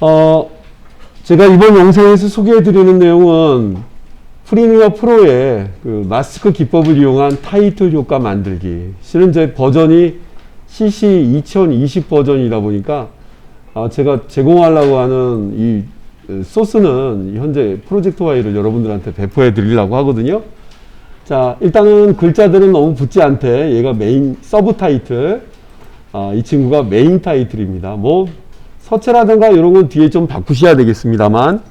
어, 제가 이번 영상에서 소개해드리는 내용은 프리미어 프로의 그 마스크 기법을 이용한 타이틀 효과 만들기. 실은 제 버전이 CC 2020 버전이다 보니까 아, 제가 제공하려고 하는 이 소스는 현재 프로젝트 와이를 여러분들한테 배포해 드리려고 하거든요. 자, 일단은 글자들은 너무 붙지 않대. 얘가 메인 서브 타이틀. 아, 이 친구가 메인 타이틀입니다. 뭐 서체라든가 이런 건 뒤에 좀 바꾸셔야 되겠습니다만,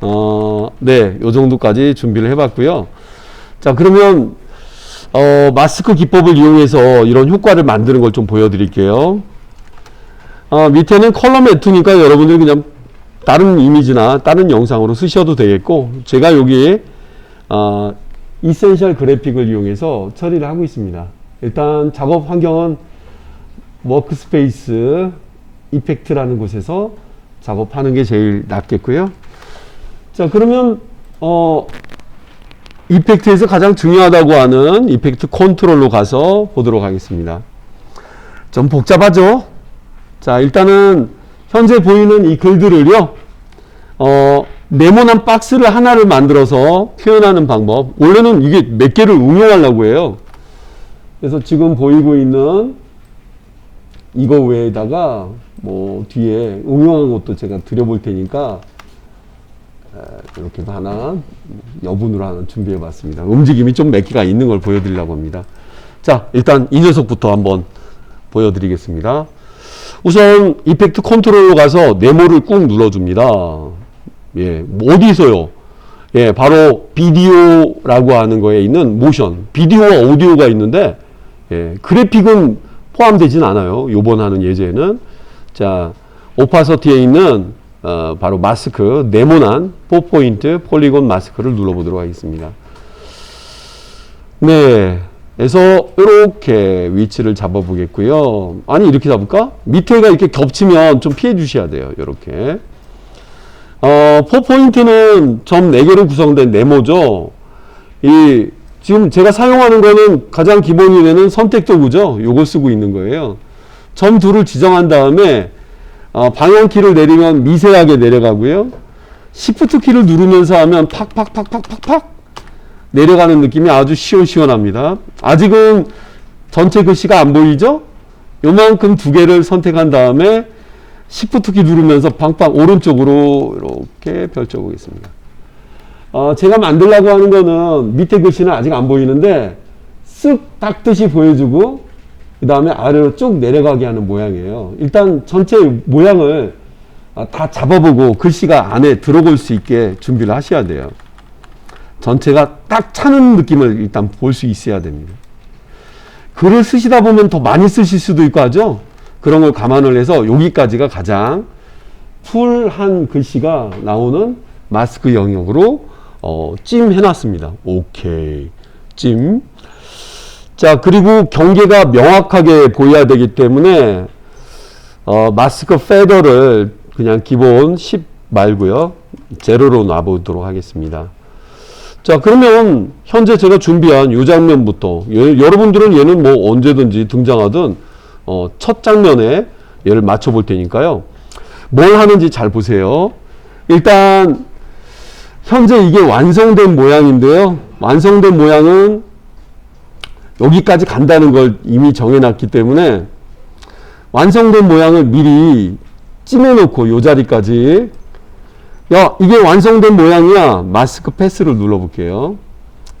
어, 네, 요 정도까지 준비를 해봤고요. 자, 그러면 어, 마스크 기법을 이용해서 이런 효과를 만드는 걸 좀 보여드릴게요. 어, 밑에는 컬러 매트니까 여러분들 그냥 다른 이미지나 다른 영상으로 쓰셔도 되겠고, 제가 여기 어, 이센셜 그래픽을 이용해서 처리를 하고 있습니다. 일단 작업 환경은 워크스페이스 이펙트라는 곳에서 작업하는 게 제일 낫겠고요. 자, 그러면 어 이펙트에서 가장 중요하다고 하는 이펙트 컨트롤로 가서 보도록 하겠습니다. 좀 복잡하죠? 자, 일단은 현재 보이는 이 글들을요. 어 네모난 박스를 하나를 만들어서 표현하는 방법. 원래는 이게 몇 개를 응용하려고 해요. 그래서 지금 보이고 있는 이거 외에다가 뭐 뒤에 응용한 것도 제가 드려볼 테니까 에, 이렇게 하나 여분으로 하나 준비해 봤습니다. 움직임이 좀 몇 개가 있는 걸 보여드리려고 합니다. 자, 일단 이 녀석부터 한번 보여드리겠습니다. 우선 이펙트 컨트롤로 가서 네모를 꾹 눌러줍니다. 예, 뭐 어디서요? 예, 바로 비디오라고 하는 거에 있는 모션, 비디오와 오디오가 있는데, 예, 그래픽은 포함되진 않아요. 요번 하는 예제는. 자, 오파서티에 있는, 어, 바로 마스크, 네모난 4포인트 폴리곤 마스크를 눌러보도록 하겠습니다. 네. 그래서 이렇게 위치를 잡아보겠고요. 아니 이렇게 잡을까? 밑에가 이렇게 겹치면 좀 피해 주셔야 돼요. 이렇게. 어, 4포인트는 점 4개로 구성된 네모죠. 이 지금 제가 사용하는 거는 가장 기본이 되는 선택 도구죠. 요걸 쓰고 있는 거예요. 점 둘을 지정한 다음에 어, 방향키를 내리면 미세하게 내려가고요. 시프트 키를 누르면서 하면 팍팍팍팍팍팍 내려가는 느낌이 아주 시원시원합니다. 아직은 전체 글씨가 안 보이죠? 요만큼 두 개를 선택한 다음에 시프트 키 누르면서 방방 오른쪽으로 이렇게 펼쳐 보겠습니다. 어, 제가 만들려고 하는 거는 밑에 글씨는 아직 안 보이는데 쓱 닦듯이 보여주고 그 다음에 아래로 쭉 내려가게 하는 모양이에요. 일단 전체 모양을 아, 다 잡아보고 글씨가 안에 들어볼 수 있게 준비를 하셔야 돼요. 전체가 딱 차는 느낌을 일단 볼 수 있어야 됩니다. 글을 쓰시다 보면 더 많이 쓰실 수도 있고 하죠. 그런 걸 감안을 해서 여기까지가 가장 풀한 글씨가 나오는 마스크 영역으로 어, 찜 해놨습니다. 오케이. 찜. 자, 그리고 경계가 명확하게 보여야 되기 때문에 어, 마스크 페더를 그냥 기본 10 말고요. 제로로 놔보도록 하겠습니다. 자, 그러면 현재 제가 준비한 이 장면부터 여, 여러분들은 얘는 뭐 언제든지 등장하든 어, 첫 장면에 얘를 맞춰 볼 테니까요. 뭘 하는지 잘 보세요. 일단 현재 이게 완성된 모양인데요. 완성된 모양은 여기까지 간다는 걸 이미 정해놨기 때문에 완성된 모양을 미리 찜해놓고 요 자리까지. 야 이게 완성된 모양이야. 마스크 패스를 눌러볼게요.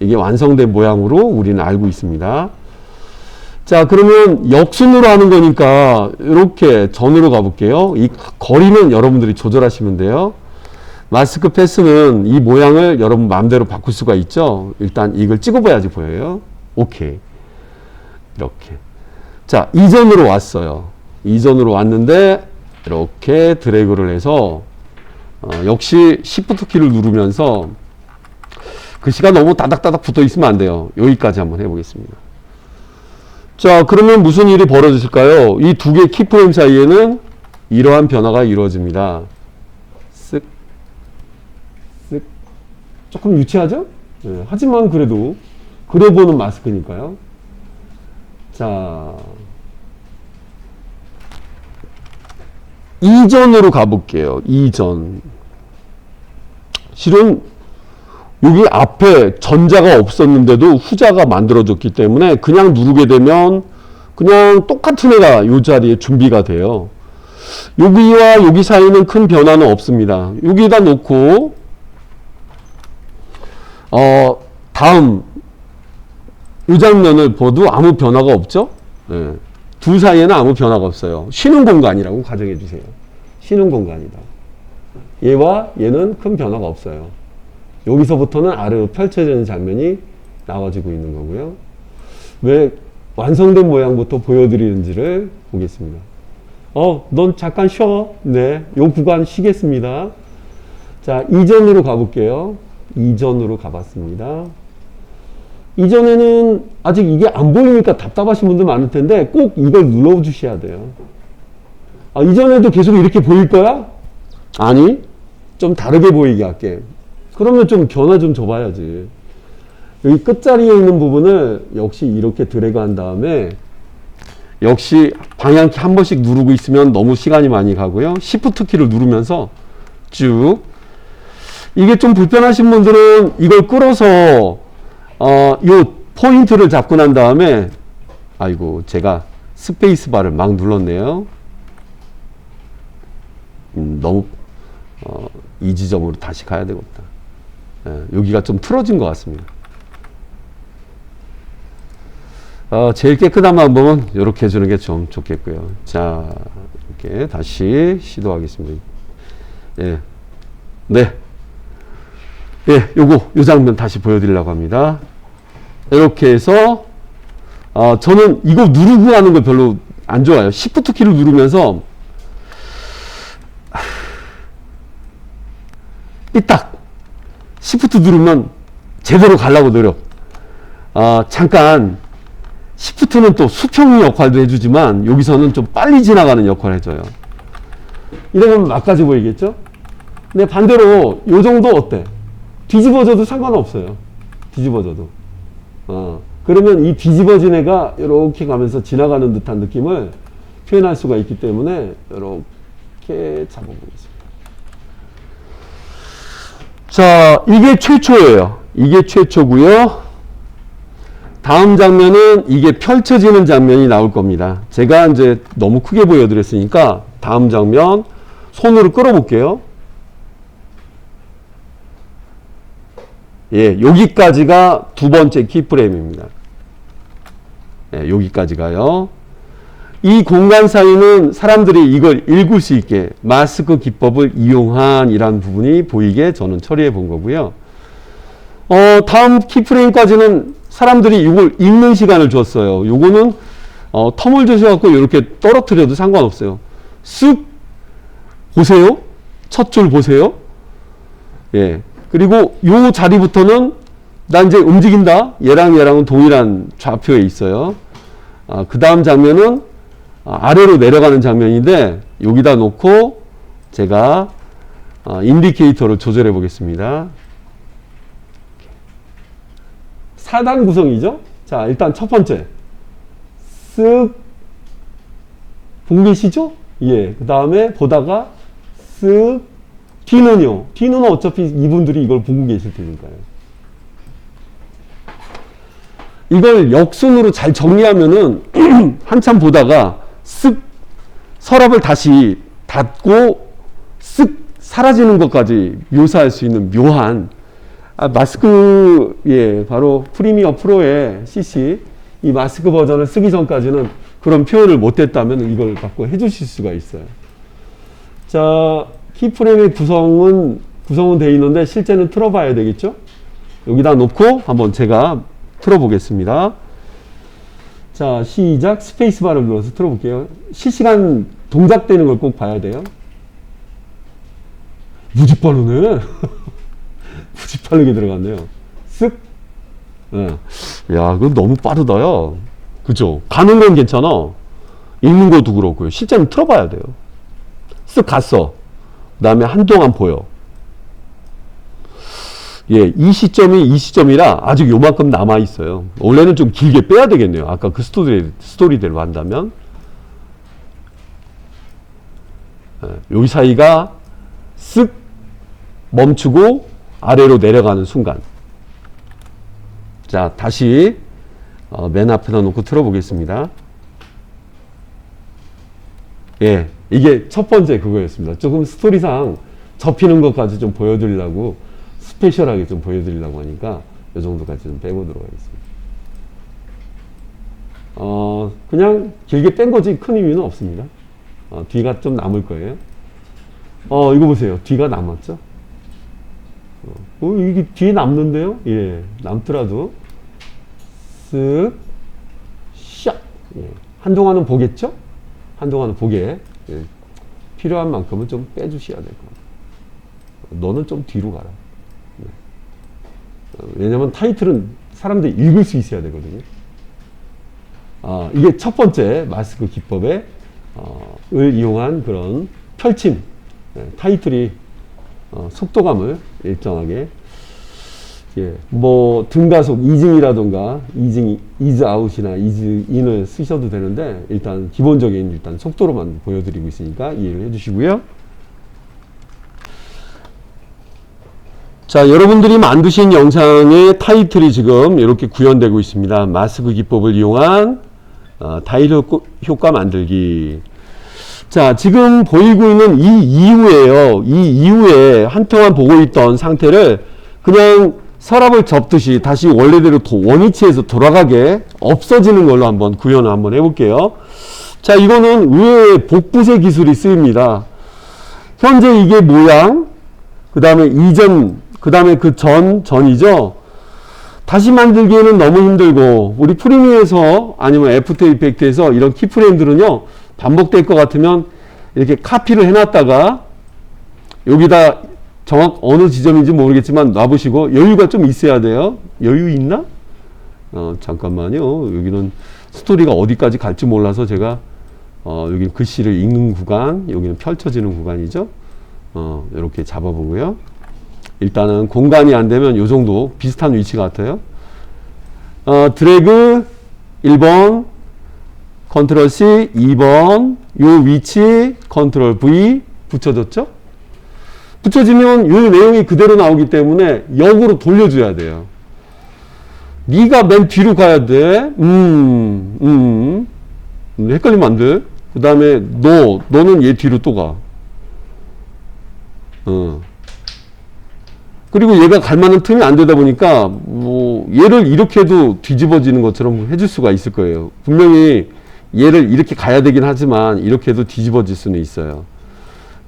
이게 완성된 모양으로 우리는 알고 있습니다. 자 그러면 역순으로 하는 거니까 이렇게 전으로 가볼게요. 이 거리는 여러분들이 조절하시면 돼요 마스크 패스는 이 모양을 여러분 마음대로 바꿀 수가 있죠 일단 이걸 찍어봐야지 보여요 오케이 이렇게 자 이전으로 왔어요 이전으로 왔는데 이렇게 드래그를 해서 어, 역시 Shift 키를 누르면서 글씨가 너무 따닥따닥 붙어 있으면 안 돼요. 여기까지 한번 해보겠습니다. 자, 그러면 무슨 일이 벌어졌을까요? 이 두 개 키프레임 사이에는 이러한 변화가 이루어집니다. 쓱, 쓱. 조금 유치하죠? 네, 하지만 그래도 그려보는 마스크니까요. 자, 이전으로 가볼게요. 이전. 실은 여기 앞에 전자가 없었는데도 후자가 만들어졌기 때문에 그냥 누르게 되면 그냥 똑같은 애가 이 자리에 준비가 돼요. 여기와 여기 사이는 큰 변화는 없습니다. 여기다 놓고 어 다음 이 장면을 봐도 아무 변화가 없죠? 네. 두 사이에는 아무 변화가 없어요. 쉬는 공간이라고 가정해 주세요. 쉬는 공간이다. 얘와 얘는 큰 변화가 없어요. 여기서부터는 아래로 펼쳐지는 장면이 나와지고 있는 거고요. 왜 완성된 모양부터 보여드리는지를 보겠습니다. 어, 넌 잠깐 쉬어. 네, 요 구간 쉬겠습니다. 자, 이전으로 가볼게요. 이전으로 가봤습니다. 이전에는 아직 이게 안 보이니까 답답하신 분들 많을 텐데 꼭 이걸 눌러주셔야 돼요. 아, 이전에도 계속 이렇게 보일 거야? 아니, 좀 다르게 보이게 할게. 그러면 좀 변화 좀 줘봐야지. 여기 끝자리에 있는 부분을 역시 이렇게 드래그 한 다음에 역시 방향키 한 번씩 누르고 있으면 너무 시간이 많이 가고요. Shift 키를 누르면서 쭉 이게 좀 불편하신 분들은 이걸 끌어서 어, 요 포인트를 잡고 난 다음에 아이고 제가 스페이스 바를 막 눌렀네요. 음, 너무 어, 이 지점으로 다시 가야 되겠다. 예, 여기가 좀 틀어진 것 같습니다. 어, 제일 깨끗한 방법은 이렇게 해주는 게 좀 좋겠고요. 자, 이렇게 다시 시도하겠습니다. 예. 네. 예, 요거, 요 장면 다시 보여드리려고 합니다. 이렇게 해서, 어, 저는 이거 누르고 하는 거 별로 안 좋아요. Shift 키를 누르면서, 삐딱, Shift 누르면 제대로 가려고 노력. 어, 잠깐, 시프트는 또 수평 역할도 해주지만 여기서는 좀 빨리 지나가는 역할을 해줘요. 이러면 막까지 보이겠죠? 근데 반대로 요 정도 어때? 뒤집어져도 상관없어요. 뒤집어져도. 어, 그러면 이 뒤집어진 애가 이렇게 가면서 지나가는 듯한 느낌을 표현할 수가 있기 때문에 이렇게 잡아보겠습니다. 자, 이게 최초예요. 이게 최초고요. 다음 장면은 이게 펼쳐지는 장면이 나올 겁니다. 제가 이제 너무 크게 보여드렸으니까 다음 장면 손으로 끌어볼게요. 예, 여기까지가 두 번째 키프레임입니다. 예, 여기까지가요. 이 공간 사이는 사람들이 이걸 읽을 수 있게 마스크 기법을 이용한 이란 부분이 보이게 저는 처리해 본 거고요. 어, 다음 키프레임까지는 사람들이 이걸 읽는 시간을 줬어요. 요거는 어, 텀을 주셔갖고 이렇게 떨어뜨려도 상관없어요. 쓱 보세요. 첫 줄 보세요. 예. 그리고 요 자리부터는 나 이제 움직인다. 얘랑 얘랑은 동일한 좌표에 있어요. 아, 그 다음 장면은 아, 아래로 내려가는 장면인데 여기다 놓고 제가 아, 인디케이터를 조절해 보겠습니다. 4단 구성이죠. 자, 일단 첫 번째. 쓱 보계시죠? 예. 그 다음에 보다가 쓱 뒤는요. 뒤는 어차피 이분들이 이걸 보고 계실 테니까요. 이걸 역순으로 잘 정리하면은 한참 보다가 쓱 서랍을 다시 닫고 쓱 사라지는 것까지 묘사할 수 있는 묘한 아, 마스크 예 바로 프리미어 프로의 CC 이 마스크 버전을 쓰기 전까지는 그런 표현을 못했다면 이걸 갖고 해주실 수가 있어요. 자 키프레임의 구성은 구성은 되어 있는데 실제는 틀어봐야 되겠죠? 여기다 놓고 한번 제가 틀어보겠습니다. 자 시작 스페이스바를 눌러서 틀어볼게요. 실시간 동작되는 걸 꼭 봐야 돼요. 무지 빠르네. 무지 빠르게 들어갔네요. 쓱. 예. 야, 그건 너무 빠르다, 야. 그죠? 가는 건 괜찮아. 읽는 것도 그렇고요. 실제는 틀어봐야 돼요. 쓱 갔어. 그 다음에 한동안 보여. 예, 이 시점이 이 시점이라 아직 요만큼 남아 있어요. 원래는 좀 길게 빼야 되겠네요. 아까 그 스토리, 스토리대로 한다면. 예, 요 사이가 쓱 멈추고 아래로 내려가는 순간. 자, 다시 어, 맨 앞에다 놓고 틀어보겠습니다. 예, 이게 첫 번째 그거였습니다. 조금 스토리상 접히는 것까지 좀 보여드리려고 스페셜하게 좀 보여드리려고 하니까 이 정도까지 좀 빼보도록 하겠습니다. 어, 그냥 길게 뺀 거지 큰 의미는 없습니다. 어, 뒤가 좀 남을 거예요. 어, 이거 보세요. 뒤가 남았죠? 어, 어, 이게 뒤에 남는데요? 예, 남더라도 쓱, 샥. 예. 한동안은 보겠죠? 한동안은 보게. 예. 필요한 만큼은 좀 빼주셔야 될것 같아요. 너는 좀 뒤로 가라. 네. 어, 왜냐면 타이틀은 사람들이 읽을 수 있어야 되거든요. 아, 이게 첫 번째 마스크 기법의 어, 을 이용한 그런 펼침 네, 타이틀이 어, 속도감을 일정하게 예, 뭐 등가속 이징이라던가 이징 이즈 아웃이나 이즈 인을 쓰셔도 되는데 일단 기본적인 일단 속도로만 보여드리고 있으니까 이해를 해주시고요. 자, 여러분들이 만드신 영상의 타이틀이 지금 이렇게 구현되고 있습니다. 마스크 기법을 이용한 어, 타일 효과- 효과 만들기. 자, 지금 보이고 있는 이 이후에요. 이 이후에 한동안 보고 있던 상태를 그냥 서랍을 접듯이 다시 원래대로 도- 원위치에서 돌아가게 없어지는 걸로 한번 구현을 한번 해볼게요. 자, 이거는 의외의 복부세 기술이 쓰입니다. 현재 이게 모양, 그 다음에 이전, 그 다음에 그 전, 전이죠. 다시 만들기에는 너무 힘들고 우리 프리미어에서 아니면 애프터 이펙트에서 이런 키프레임들은요 반복될 것 같으면 이렇게 카피를 해놨다가 여기다 정확 어느 지점인지 모르겠지만 놔보시고 여유가 좀 있어야 돼요 여유 있나? 어 잠깐만요 여기는 스토리가 어디까지 갈지 몰라서 제가 어 여기 글씨를 읽는 구간 여기는 펼쳐지는 구간이죠 어 이렇게 잡아보고요 일단은 공간이 안 되면 요 정도 비슷한 위치 같아요. 어, 드래그 1번, 컨트롤 C 2번, 요 위치 컨트롤 V 붙여줬죠? 붙여지면 요 내용이 그대로 나오기 때문에 역으로 돌려줘야 돼요. 네가 맨 뒤로 가야 돼. 음, 음. 음, 헷갈리면 안 돼. 그 다음에 너, 너는 얘 뒤로 또 가. 어. 그리고 얘가 갈 만한 틈이 안 되다 보니까 뭐 얘를 이렇게 해도 뒤집어지는 것처럼 해줄 수가 있을 거예요. 분명히 얘를 이렇게 가야 되긴 하지만 이렇게 해도 뒤집어질 수는 있어요.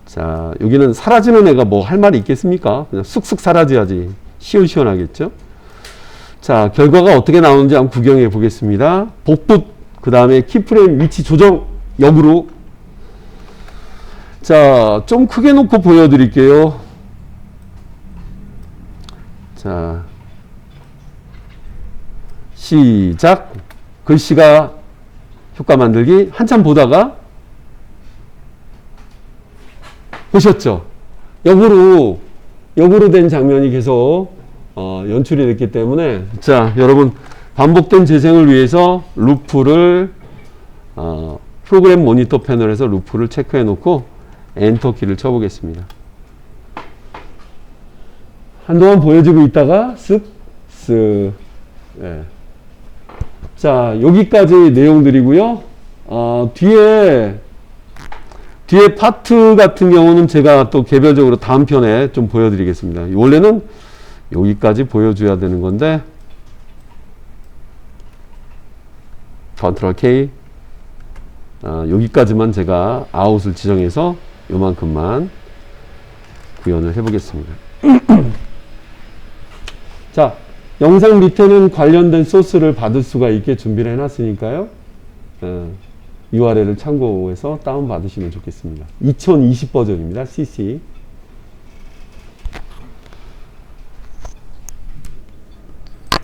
자, 여기는 사라지는 애가 뭐 할 말이 있겠습니까? 그냥 쑥쑥 사라져야지. 시원시원하겠죠? 자, 결과가 어떻게 나오는지 한번 구경해 보겠습니다. 복붙, 그 다음에 키프레임 위치 조정, 역으로. 자, 좀 크게 놓고 보여드릴게요. 자, 시작. 글씨가 효과 만들기 한참 보다가 보셨죠? 역으로 역으로 된 장면이 계속 어, 연출이 됐기 때문에 자 여러분 반복된 재생을 위해서 루프를 어, 프로그램 모니터 패널에서 루프를 체크해 놓고 엔터 키를 쳐보겠습니다. 한동안 보여주고 있다가 쓱, 쓱. 예. 자, 여기까지 내용들이고요. 어, 뒤에, 뒤에 파트 같은 경우는 제가 또 개별적으로 다음 편에 좀 보여드리겠습니다. 원래는 여기까지 보여줘야 되는 건데, 컨트롤 K. 어, 여기까지만 제가 아웃을 지정해서 요만큼만 구현을 해보겠습니다. 자, 영상 밑에는 관련된 소스를 받을 수가 있게 준비를 해놨으니까요. 어, URL을 참고해서 다운받으시면 좋겠습니다. 2020 버전입니다. CC.